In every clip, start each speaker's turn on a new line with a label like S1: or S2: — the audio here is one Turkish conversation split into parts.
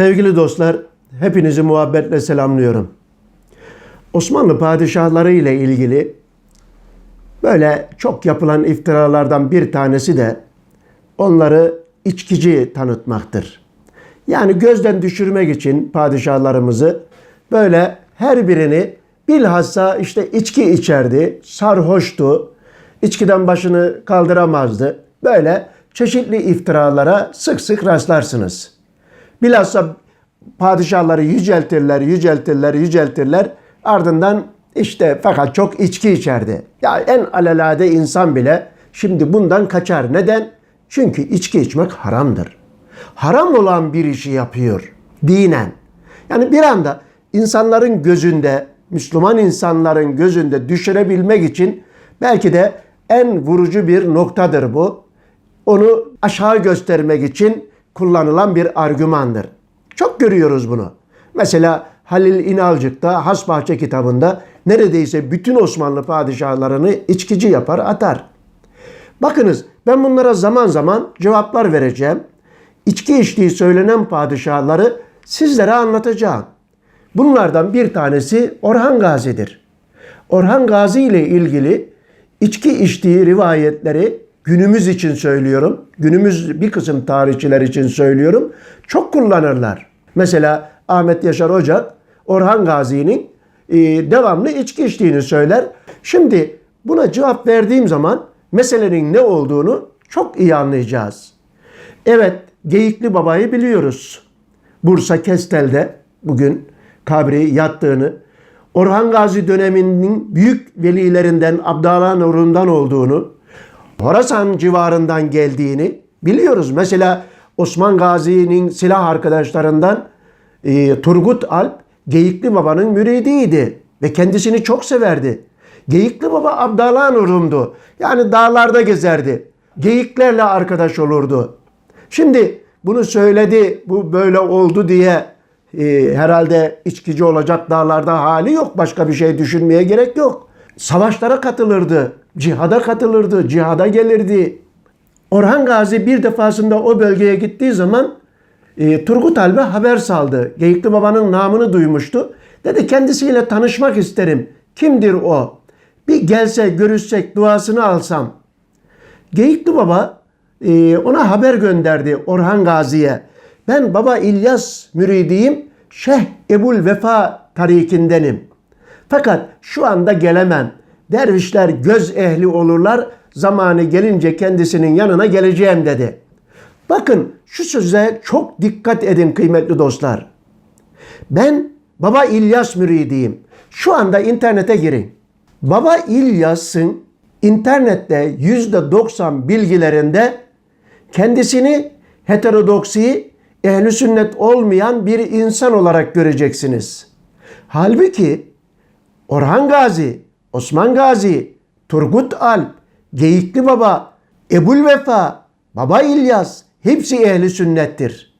S1: Sevgili dostlar, hepinizi muhabbetle selamlıyorum. Osmanlı padişahları ile ilgili böyle çok yapılan iftiralardan bir tanesi de onları içkici tanıtmaktır. Yani gözden düşürmek için padişahlarımızı böyle her birini bilhassa işte içki içerdi, sarhoştu, içkiden başını kaldıramazdı. Böyle çeşitli iftiralara sık sık rastlarsınız. Bilhassa padişahları yüceltirler, yüceltirler, yüceltirler. Ardından işte fakat çok içki içerdi. Ya en alelade insan bile şimdi bundan kaçar. Neden? Çünkü içki içmek haramdır. Haram olan bir işi yapıyor dinen. Yani bir anda insanların gözünde, Müslüman insanların gözünde düşürebilmek için belki de en vurucu bir noktadır bu. Onu aşağı göstermek için kullanılan bir argümandır. Çok görüyoruz bunu. Mesela Halil İnalcık'ta Hasbahçe kitabında neredeyse bütün Osmanlı padişahlarını içkici yapar atar. Bakınız ben bunlara zaman zaman cevaplar vereceğim. İçki içtiği söylenen padişahları sizlere anlatacağım. Bunlardan bir tanesi Orhan Gazi'dir. Orhan Gazi ile ilgili içki içtiği rivayetleri günümüz için söylüyorum. Günümüz bir kısım tarihçiler için söylüyorum. Çok kullanırlar. Mesela Ahmet Yaşar Ocak Orhan Gazi'nin e, devamlı içki içtiğini söyler. Şimdi buna cevap verdiğim zaman meselenin ne olduğunu çok iyi anlayacağız. Evet, Geyikli Baba'yı biliyoruz. Bursa Kestel'de bugün kabri yattığını, Orhan Gazi döneminin büyük velilerinden Abdallah Nur'undan olduğunu, Horasan civarından geldiğini biliyoruz. Mesela Osman Gazi'nin silah arkadaşlarından e, Turgut Alp Geyikli Baba'nın müridiydi ve kendisini çok severdi. Geyikli Baba Abdallah Nur'undu. Yani dağlarda gezerdi. Geyiklerle arkadaş olurdu. Şimdi bunu söyledi, bu böyle oldu diye e, herhalde içkici olacak dağlarda hali yok. Başka bir şey düşünmeye gerek yok. Savaşlara katılırdı, cihada katılırdı, cihada gelirdi. Orhan Gazi bir defasında o bölgeye gittiği zaman e, Turgut Alp'e haber saldı. Geyikli Baba'nın namını duymuştu. Dedi kendisiyle tanışmak isterim. Kimdir o? Bir gelse görüşsek duasını alsam. Geyikli Baba e, ona haber gönderdi Orhan Gazi'ye. Ben Baba İlyas müridiyim. Şeyh Ebul Vefa tarikindenim. Fakat şu anda gelemem. Dervişler göz ehli olurlar. Zamanı gelince kendisinin yanına geleceğim dedi. Bakın şu söze çok dikkat edin kıymetli dostlar. Ben Baba İlyas müridiyim. Şu anda internete girin. Baba İlyas'ın internette %90 bilgilerinde kendisini heterodoksi, ehli sünnet olmayan bir insan olarak göreceksiniz. Halbuki Orhan Gazi, Osman Gazi, Turgut Alp, Geyikli Baba, Ebul Vefa, Baba İlyas hepsi ehli sünnettir.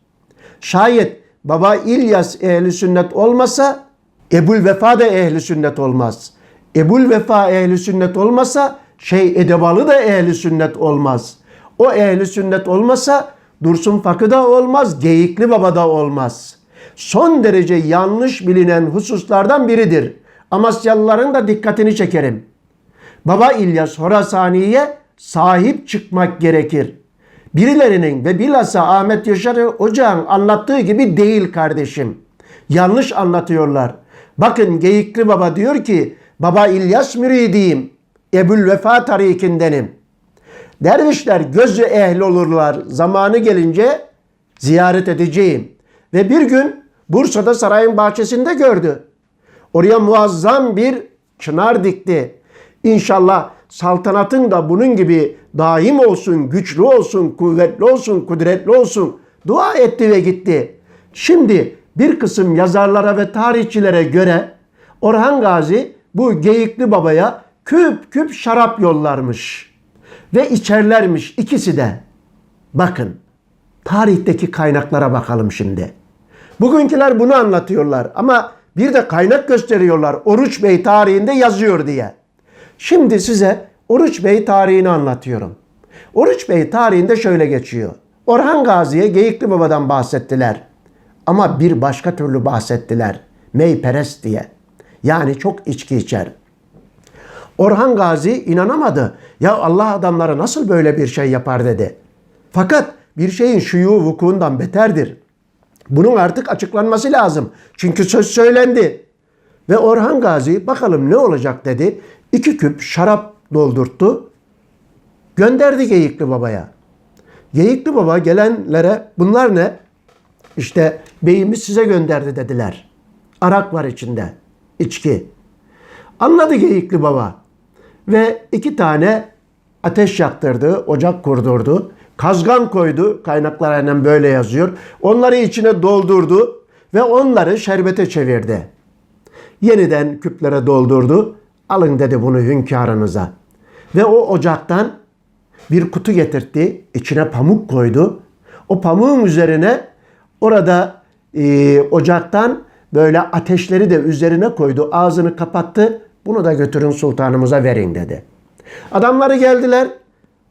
S1: Şayet Baba İlyas ehli sünnet olmasa Ebul Vefa da ehli sünnet olmaz. Ebul Vefa ehli sünnet olmasa şey Edebalı da ehli sünnet olmaz. O ehli sünnet olmasa Dursun Fakı da olmaz, Geyikli Baba da olmaz. Son derece yanlış bilinen hususlardan biridir. Amasyalıların da dikkatini çekerim. Baba İlyas Horasani'ye sahip çıkmak gerekir. Birilerinin ve bilhassa Ahmet Yaşar Ocağ'ın anlattığı gibi değil kardeşim. Yanlış anlatıyorlar. Bakın Geyikli Baba diyor ki Baba İlyas müridiyim. Ebul Vefa tarikindenim. Dervişler gözü ehli olurlar. Zamanı gelince ziyaret edeceğim. Ve bir gün Bursa'da sarayın bahçesinde gördü. Oraya muazzam bir çınar dikti. İnşallah saltanatın da bunun gibi daim olsun, güçlü olsun, kuvvetli olsun, kudretli olsun. Dua etti ve gitti. Şimdi bir kısım yazarlara ve tarihçilere göre Orhan Gazi bu Geyikli Baba'ya küp küp şarap yollarmış. Ve içerlermiş ikisi de. Bakın tarihteki kaynaklara bakalım şimdi. Bugünküler bunu anlatıyorlar ama bir de kaynak gösteriyorlar. Oruç Bey tarihinde yazıyor diye. Şimdi size Oruç Bey tarihini anlatıyorum. Oruç Bey tarihinde şöyle geçiyor. Orhan Gazi'ye Geyikli Baba'dan bahsettiler. Ama bir başka türlü bahsettiler. Meyperest diye. Yani çok içki içer. Orhan Gazi inanamadı. Ya Allah adamlara nasıl böyle bir şey yapar dedi. Fakat bir şeyin şuyu vukuundan beterdir. Bunun artık açıklanması lazım. Çünkü söz söylendi. Ve Orhan Gazi bakalım ne olacak dedi. İki küp şarap doldurttu. Gönderdi Geyikli Baba'ya. Geyikli Baba gelenlere bunlar ne? İşte beyimiz size gönderdi dediler. Arak var içinde. içki. Anladı Geyikli Baba. Ve iki tane ateş yaktırdı, ocak kurdurdu. Kazgan koydu, kaynaklar aynen böyle yazıyor. Onları içine doldurdu ve onları şerbete çevirdi. Yeniden küplere doldurdu. Alın dedi bunu hünkârınıza. Ve o ocaktan bir kutu getirtti. içine pamuk koydu. O pamuğun üzerine orada e, ocaktan böyle ateşleri de üzerine koydu. Ağzını kapattı. Bunu da götürün sultanımıza verin dedi. Adamları geldiler.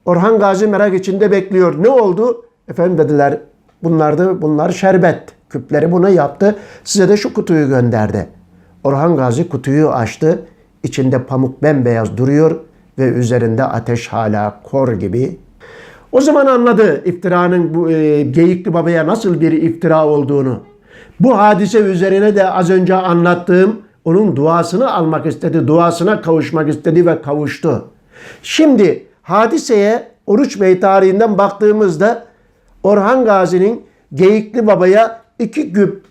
S1: Orhan Gazi merak içinde bekliyor. Ne oldu? Efendim dediler bunlardı bunlar şerbet. Küpleri buna yaptı. Size de şu kutuyu gönderdi. Orhan Gazi kutuyu açtı. İçinde pamuk bembeyaz duruyor ve üzerinde ateş hala kor gibi. O zaman anladı iftiranın bu e, Geyikli Baba'ya nasıl bir iftira olduğunu. Bu hadise üzerine de az önce anlattığım onun duasını almak istedi, duasına kavuşmak istedi ve kavuştu. Şimdi hadiseye Oruç Bey tarihinden baktığımızda Orhan Gazi'nin Geyikli Baba'ya iki küp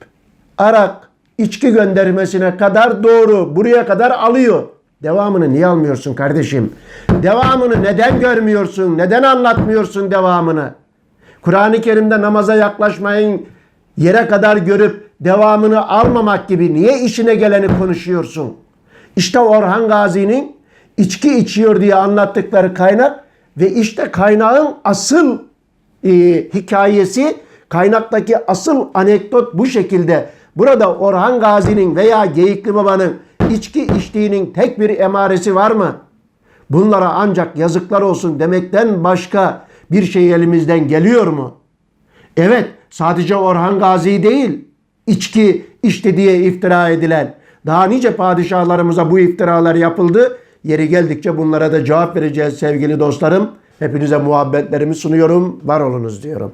S1: arak içki göndermesine kadar doğru. Buraya kadar alıyor. Devamını niye almıyorsun kardeşim? Devamını neden görmüyorsun? Neden anlatmıyorsun devamını? Kur'an-ı Kerim'de namaza yaklaşmayın yere kadar görüp devamını almamak gibi niye işine geleni konuşuyorsun? İşte Orhan Gazi'nin içki içiyor diye anlattıkları kaynak ve işte kaynağın asıl e, hikayesi, kaynaktaki asıl anekdot bu şekilde. Burada Orhan Gazi'nin veya Geyikli Baba'nın içki içtiğinin tek bir emaresi var mı? Bunlara ancak yazıklar olsun demekten başka bir şey elimizden geliyor mu? Evet, sadece Orhan Gazi değil, içki içti diye iftira edilen, daha nice padişahlarımıza bu iftiralar yapıldı. Yeri geldikçe bunlara da cevap vereceğiz sevgili dostlarım. Hepinize muhabbetlerimi sunuyorum. Var olunuz diyorum.